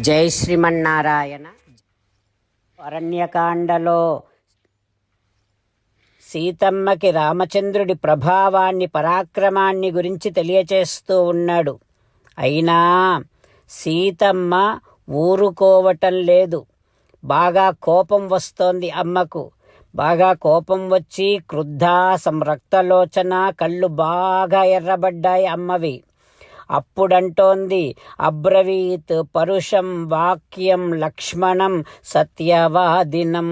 జై శ్రీమన్నారాయణ. అరణ్యకాండలో సీతమ్మకి రామచంద్రుడి ప్రభావాన్ని పరాక్రమాన్ని గురించి తెలియచేస్తూ ఉన్నాడు. అయినా సీతమ్మ ఊరుకోవటం లేదు. బాగా కోపం వస్తోంది అమ్మకు. బాగా కోపం వచ్చి క్రుద్ధ సంరక్తలోచన కళ్ళు బాగా ఎర్రబడ్డాయి అమ్మవి. అప్పుడంటోంది. అబ్రవీత్ పరుషం వాక్యం లక్ష్మణం సత్యవాదినం.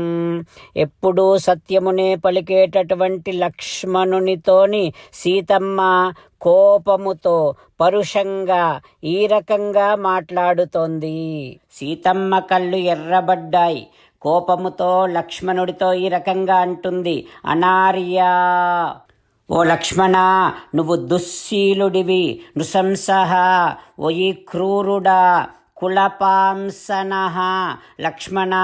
ఎప్పుడూ సత్యమునే పలికేటటువంటి లక్ష్మణునితోని సీతమ్మ కోపముతో పరుషంగా ఈ రకంగా మాట్లాడుతోంది. సీతమ్మ కళ్ళు ఎర్రబడ్డాయి. కోపముతో లక్ష్మణుడితో ఈ రకంగా అంటుంది అనార్యా ఓ లక్ష్మణ నువ్వు దుశ్శీలుడివి నృశంసః. ఓ ఈ క్రూరుడా కులపాంసన. లక్ష్మణ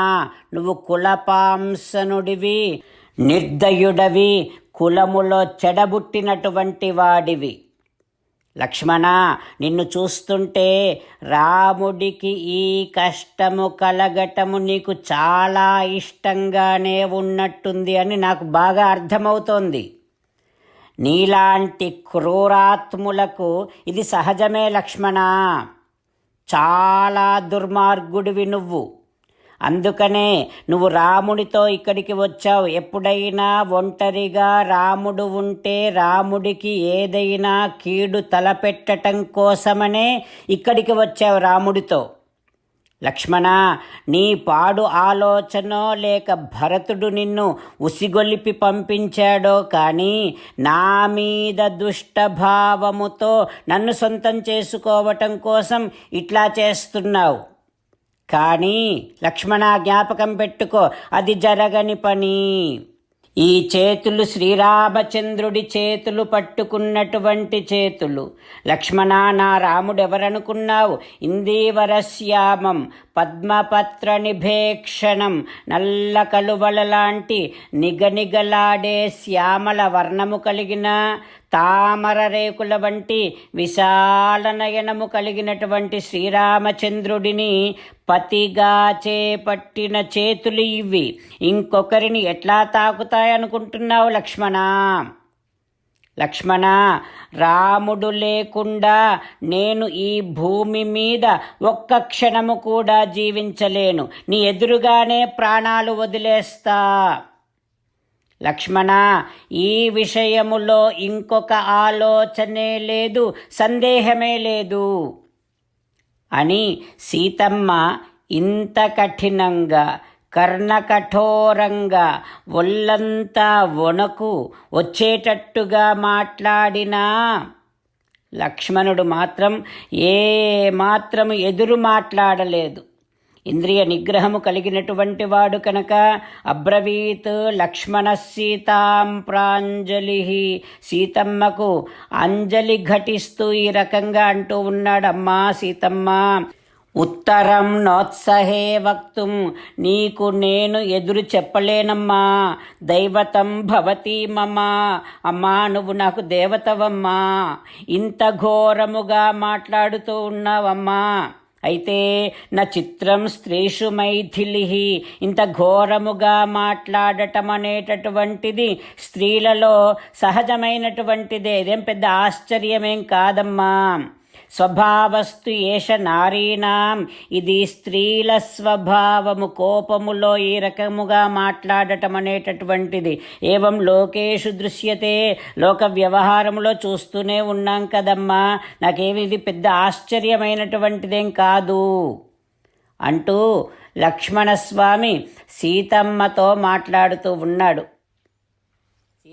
నువ్వు కులపాంసనుడివి నిర్దయుడవి కులములో చెడబుట్టినటువంటి వాడివి. లక్ష్మణ నిన్ను చూస్తుంటే రాముడికి ఈ కష్టము కలగటము నీకు చాలా ఇష్టంగానే ఉన్నట్టుంది అని నాకు బాగా అర్థమవుతోంది. నీలాంటి క్రూరాత్ములకు ఇది సహజమే లక్ష్మణ. చాలా దుర్మార్గుడివి నువ్వు. అందుకనే నువ్వు రాముడితో ఇక్కడికి వచ్చావు. ఎప్పుడైనా ఒంటరిగా రాముడు ఉంటే రాముడికి ఏదైనా కీడు తలపెట్టటం కోసమనే ఇక్కడికి వచ్చావు రాముడితో. లక్ష్మణ నీ పాడు ఆలోచనో లేక భరతుడు నిన్ను ఉసిగొలిపి పంపించాడో కానీ నా మీద దుష్టభావముతో నన్ను సొంతం చేసుకోవటం కోసం ఇట్లా చేస్తున్నావు. కానీ లక్ష్మణ జ్ఞాపకం పెట్టుకో అది జరగని పని. ఈ చేతులు శ్రీరామచంద్రుడి చేతులు పట్టుకున్నటువంటి చేతులు. లక్ష్మణానా రాముడెవరనుకున్నావు? ఇందీవరశ్యామం పద్మపత్ర నిభేక్షణం నల్ల కలువల లాంటి నిగనిగలాడే శ్యామల వర్ణము కలిగిన తామర రేకుల వంటి విశాల నయనము కలిగినటువంటి శ్రీరామచంద్రుడిని పతిగా చేపట్టిన చేతులు ఇవి. ఇంకొకరిని ఎట్లా తాకుతాయనుకుంటున్నావు లక్ష్మణ? లక్ష్మణ రాముడు లేకుండా నేను ఈ భూమి మీద ఒక్క క్షణము కూడా జీవించలేను. నీ ఎదురుగానే ప్రాణాలు వదిలేస్తా. లక్ష్మణ ఈ విషయములో ఇంకొక ఆలోచనే లేదు సందేహమే లేదు. అని సీతమ్మ ఇంత కఠినంగా కర్ణకఠోరంగా ఒళ్ళంతా వణకు వచ్చేటట్టుగా మాట్లాడినా లక్ష్మణుడు మాత్రం ఏ మాత్రము ఎదురు మాట్లాడలేదు. ఇంద్రియ నిగ్రహము కలిగినటువంటి వాడు కనుక అబ్రవీత్ లక్ష్మణ సీతాం ప్రాంజలి సీతమ్మకు అంజలి ఘటిస్తూ ఈ రకంగా అంటూ ఉన్నాడమ్మా సీతమ్మ. ఉత్తరం నోత్సహే వక్తుం నీకు నేను ఎదురు చెప్పలేనమ్మా. దైవతం భవతి మమ. అమ్మా నువ్వు నాకు దేవతవమ్మా. ఇంత ఘోరముగా మాట్లాడుతూ ఉన్నావమ్మా. అయితే నా చిత్రం స్త్రీషు మైథిలి. ఇంత ఘోరముగా మాట్లాడటం అనేటటువంటిది స్త్రీలలో సహజమైనటువంటిదే. ఇదేం పెద్ద ఆశ్చర్యమేం కాదమ్మా. స్వభావస్తు ఏష నారీనాం. ఇది స్త్రీల స్వభావము కోపములో ఈ రకముగా మాట్లాడటం అనేటటువంటిది. ఏవం లోకేషు దృశ్యతే లోక వ్యవహారములో చూస్తూనే ఉన్నాం కదమ్మా. నాకేమి ఇది పెద్ద ఆశ్చర్యమైనటువంటిదేం కాదు. అంటూ లక్ష్మణస్వామి సీతమ్మతో మాట్లాడుతూ ఉన్నాడు.